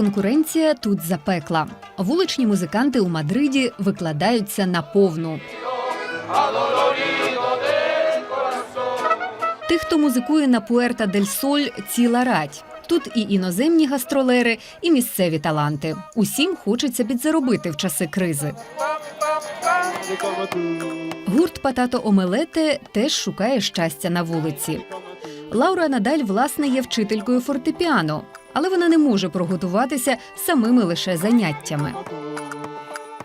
Конкуренція тут запекла. Вуличні музиканти у Мадриді викладаються на повну. Тих, хто музикує на Пуерта дель Соль, ціла радь. Тут і іноземні гастролери, і місцеві таланти. Усім хочеться підзаробити в часи кризи. Гурт Патато Омелете теж шукає щастя на вулиці. Лаура Надаль, власне, є вчителькою фортепіано, але вона не може приготуватися самими лише заняттями.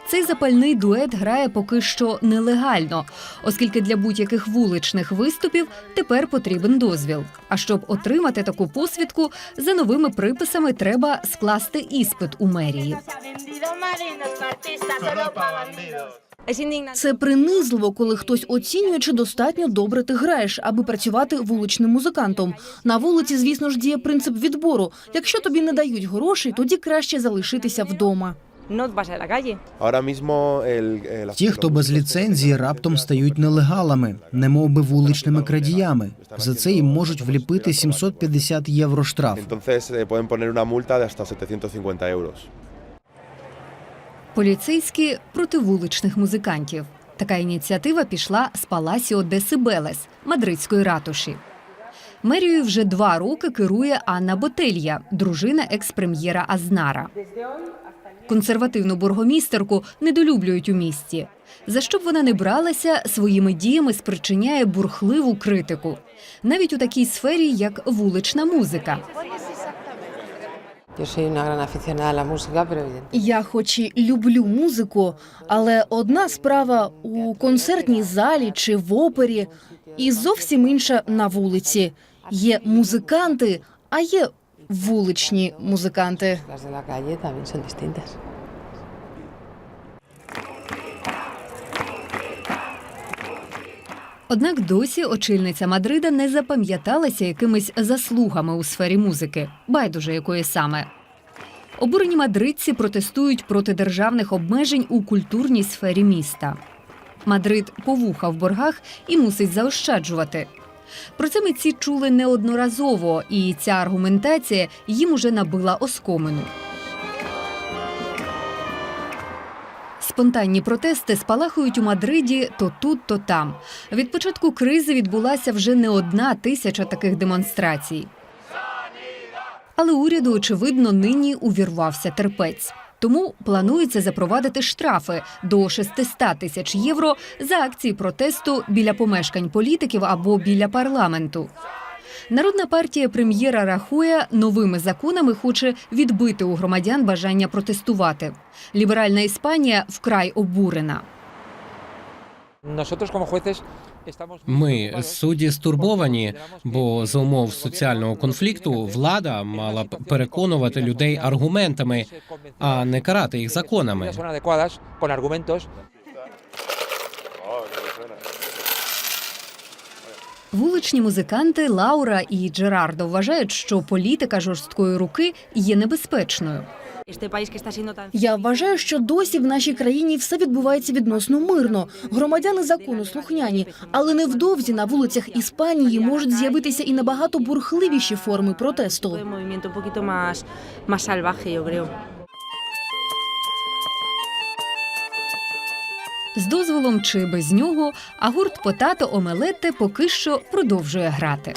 Цей запальний дует грає поки що нелегально, оскільки для будь-яких вуличних виступів тепер потрібен дозвіл. А щоб отримати таку посвідку, за новими приписами треба скласти іспит у мерії. Це принизливо, коли хтось оцінює, чи достатньо добре ти граєш, аби працювати вуличним музикантом. На вулиці, звісно ж, діє принцип відбору. Якщо тобі не дають грошей, тоді краще залишитися вдома. Eh, Ті, хто без ліцензії, раптом стають нелегалами, немов би вуличними крадіями. За це їм можуть вліпити 750 євро штраф. Поліцейські проти вуличних музикантів. Така ініціатива пішла з Паласіо де Сибелес, мадридської ратуші. Мерією вже два роки керує Анна Ботелья, дружина екс-прем'єра Азнара. Консервативну бургомістерку недолюблюють у місті. За що б вона не бралася, своїми діями спричиняє бурхливу критику, навіть у такій сфері, як вулична музика. Я хоч і люблю музику, але одна справа у концертній залі чи в опері, і зовсім інша на вулиці. Є музиканти, а є вуличні музиканти. Однак досі очільниця Мадрида не запам'яталася якимись заслугами у сфері музики, байдуже якої саме. Обурені мадридці протестують проти державних обмежень у культурній сфері міста. Мадрид повуха в боргах і мусить заощаджувати. Про це митці чули неодноразово, і ця аргументація їм уже набила оскомину. Спонтанні протести спалахують у Мадриді то тут, то там. Від початку кризи відбулася вже не одна тисяча таких демонстрацій. Але уряду, очевидно, нині увірвався терпець. Тому планується запровадити штрафи до 600 тисяч євро за акції протесту біля помешкань політиків або біля парламенту. Народна партія прем'єра Рахуя новими законами хоче відбити у громадян бажання протестувати. Ліберальна Іспанія вкрай обурена. Ми судді стурбовані, бо за умов соціального конфлікту влада мала б переконувати людей аргументами, а не карати їх законами. Вуличні музиканти Лаура і Джерардо вважають, що політика жорсткої руки є небезпечною. Я вважаю, що досі в нашій країні все відбувається відносно мирно. Громадяни закону слухняні, але невдовзі на вулицях Іспанії можуть з'явитися і набагато бурхливіші форми протесту. З дозволом чи без нього, а гурт Потато Омелете поки що продовжує грати.